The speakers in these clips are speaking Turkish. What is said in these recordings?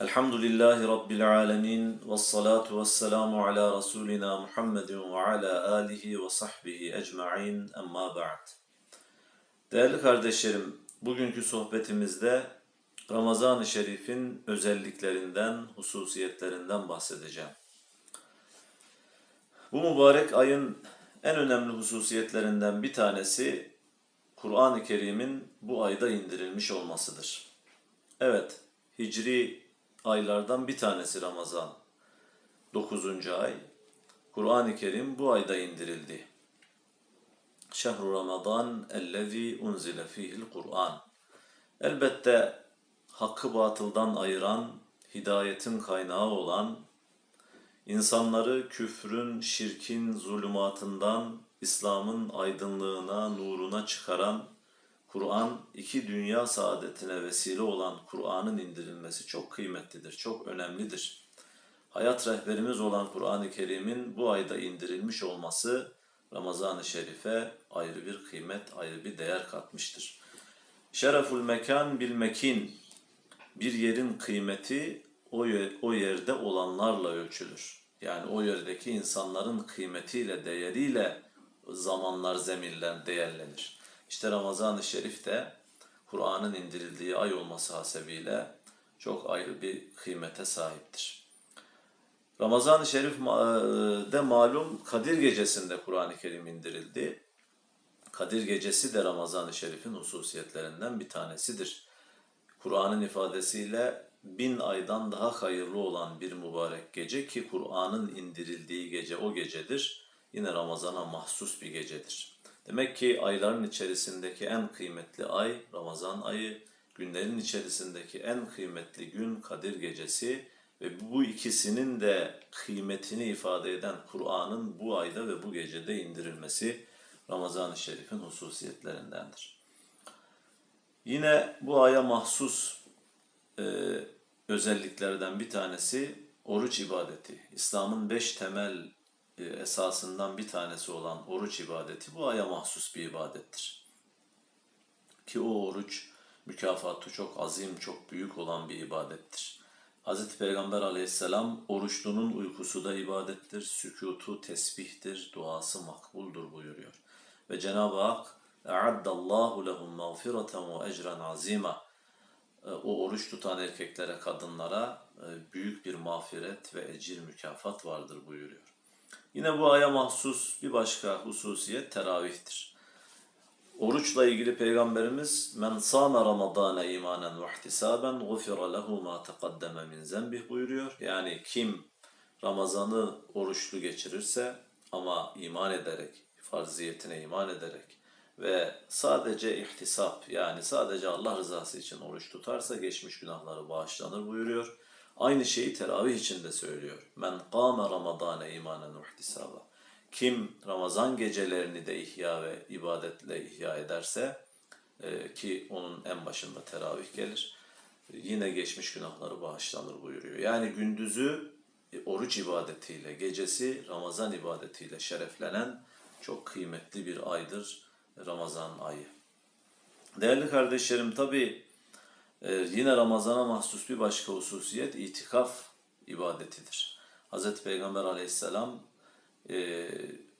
Elhamdülillahi Rabbil alemin ve salatu ve selamu ala Resulina Muhammedin ve ala alihi ve sahbihi ecma'in emma ba'd. Değerli kardeşlerim, bugünkü sohbetimizde Ramazan-ı Şerif'in özelliklerinden, hususiyetlerinden bahsedeceğim. Bu mübarek ayın en önemli hususiyetlerinden bir tanesi Kur'an-ı Kerim'in bu ayda indirilmiş olmasıdır. Evet, Hicri aylardan bir tanesi Ramazan. 9. ay. Kur'an-ı Kerim bu ayda indirildi. Şehru Ramazan ellezî unzile fihil Kur'an. Elbette hakkı batıldan ayıran, hidayetin kaynağı olan, insanları küfrün, şirkin zulümatından İslam'ın aydınlığına, nuruna çıkaran Kur'an iki dünya saadetine vesile olan Kur'an'ın indirilmesi çok kıymetlidir, çok önemlidir. Hayat rehberimiz olan Kur'an-ı Kerim'in bu ayda indirilmiş olması Ramazan-ı Şerif'e ayrı bir kıymet, ayrı bir değer katmıştır. Şereful mekan bil mekin bir yerin kıymeti o, o yerde olanlarla ölçülür. Yani o yerdeki insanların kıymetiyle, değeriyle zamanlar, zeminler değerlenir. İşte Ramazan-ı Şerif de Kur'an'ın indirildiği ay olması hasebiyle çok ayrı bir kıymete sahiptir. Ramazan-ı Şerif'de malum Kadir Gecesi'nde Kur'an-ı Kerim indirildi. Kadir Gecesi de Ramazan-ı Şerif'in hususiyetlerinden bir tanesidir. Kur'an'ın ifadesiyle bin aydan daha hayırlı olan bir mübarek gece ki Kur'an'ın indirildiği gece o gecedir. Yine Ramazan'a mahsus bir gecedir. Demek ki ayların içerisindeki en kıymetli ay Ramazan ayı, günlerin içerisindeki en kıymetli gün Kadir Gecesi ve bu ikisinin de kıymetini ifade eden Kur'an'ın bu ayda ve bu gecede indirilmesi Ramazan-ı Şerif'in hususiyetlerindendir. Yine bu aya mahsus e, özelliklerden bir tanesi oruç ibadeti. İslam'ın beş temel esasından bir tanesi olan oruç ibadeti bu aya mahsus bir ibadettir. Ki o oruç mükafatı çok azim, çok büyük olan bir ibadettir. Hz. Peygamber aleyhisselam oruçlunun uykusu da ibadettir, sükutu tesbihtir, duası makbuldur buyuruyor. Ve Cenab-ı Hak اَعَدَّ اللّٰهُ لَهُمْ مَغْفِرَةً وَاَجْرًا عَظ۪يمًا O oruç tutan erkeklere, kadınlara e, büyük bir mağfiret ve ecir mükafat vardır buyuruyor. Yine bu aya mahsus bir başka hususiyet teravihtir. Oruçla ilgili Peygamberimiz men sâme ramadâne imanen ve ihtisaben gufira lehu ma teqaddeme min zembih buyuruyor. Yani kim Ramazan'ı oruçlu geçirirse ama iman ederek, farziyetine iman ederek ve sadece ihtisap yani sadece Allah rızası için oruç tutarsa geçmiş günahları bağışlanır buyuruyor. Aynı şeyi teravih için de söylüyor. Men qâme ramadâne imanen uhtisâba. Kim Ramazan gecelerini de ihya ve ibadetle ihya ederse e, ki onun en başında teravih gelir. Yine geçmiş günahları bağışlanır buyuruyor. Yani gündüzü e, oruç ibadetiyle, gecesi Ramazan ibadetiyle şereflenen çok kıymetli bir aydır Ramazan ayı. Değerli kardeşlerim tabi ee, yine Ramazan'a mahsus bir başka hususiyet itikaf ibadetidir. Hz. Peygamber aleyhisselam e,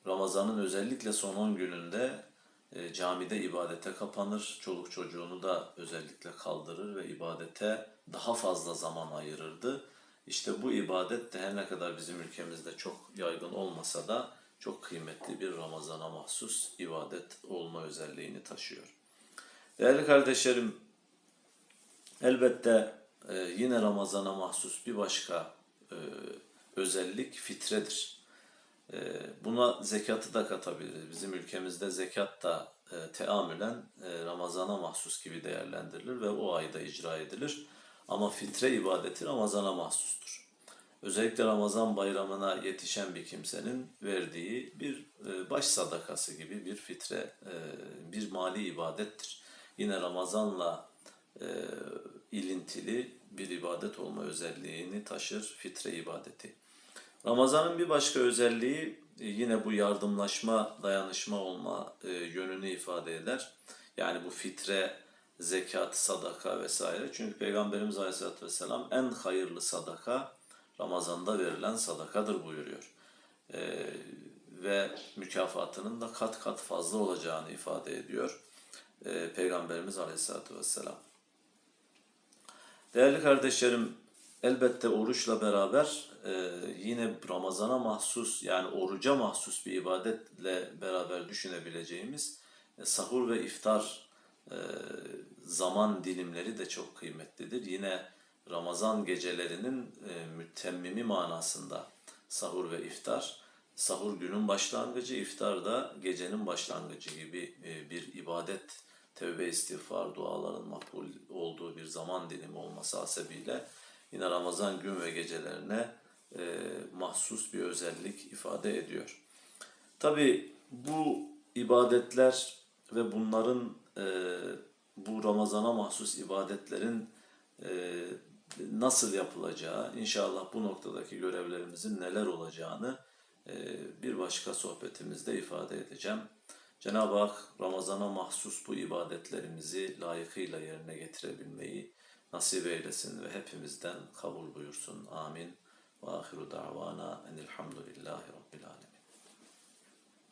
Ramazan'ın özellikle son 10 gününde e, camide ibadete kapanır. Çoluk çocuğunu da özellikle kaldırır ve ibadete daha fazla zaman ayırırdı. İşte bu ibadet de her ne kadar bizim ülkemizde çok yaygın olmasa da çok kıymetli bir Ramazan'a mahsus ibadet olma özelliğini taşıyor. Değerli kardeşlerim, Elbette e, yine Ramazan'a mahsus bir başka e, özellik fitredir. E, buna zekatı da katabiliriz. Bizim ülkemizde zekat da e, teamülen Ramazan'a mahsus gibi değerlendirilir ve o ayda icra edilir. Ama fitre ibadeti Ramazan'a mahsustur. Özellikle Ramazan bayramına yetişen bir kimsenin verdiği bir baş sadakası gibi bir fitre, bir mali ibadettir. Yine Ramazan'la e, ilintili bir ibadet olma özelliğini taşır fitre ibadeti. Ramazan'ın bir başka özelliği e, yine bu yardımlaşma, dayanışma olma e, yönünü ifade eder. Yani bu fitre zekat, sadaka vesaire. Çünkü Peygamberimiz Aleyhisselatü Vesselam en hayırlı sadaka Ramazan'da verilen sadakadır buyuruyor. Ee, ve mükafatının da kat kat fazla olacağını ifade ediyor Ee, Peygamberimiz Aleyhisselatü Vesselam. Değerli kardeşlerim, elbette oruçla beraber e, yine Ramazan'a mahsus yani oruca mahsus bir ibadetle beraber düşünebileceğimiz e, sahur ve iftar e, zaman dilimleri de çok kıymetlidir. Yine Ramazan gecelerinin e, mütemmimi manasında sahur ve iftar. Sahur günün başlangıcı, iftar da gecenin başlangıcı gibi e, bir ibadet, tevbe istiğfar, duaların makbul olduğu bir zaman dilimi olması hasebiyle yine Ramazan gün ve gecelerine e, mahsus bir özellik ifade ediyor. Tabi bu ibadetler ve bunların e, bu Ramazan'a mahsus ibadetlerin e, nasıl yapılacağı, inşallah bu noktadaki görevlerimizin neler olacağını e, bir başka sohbetimizde ifade edeceğim. Cenab-ı Hak Ramazan'a mahsus bu ibadetlerimizi layıkıyla yerine getirebilmeyi nasip eylesin ve hepimizden kabul buyursun. Amin. Ve ahiru da'vana enilhamdülillahi rabbil alemin.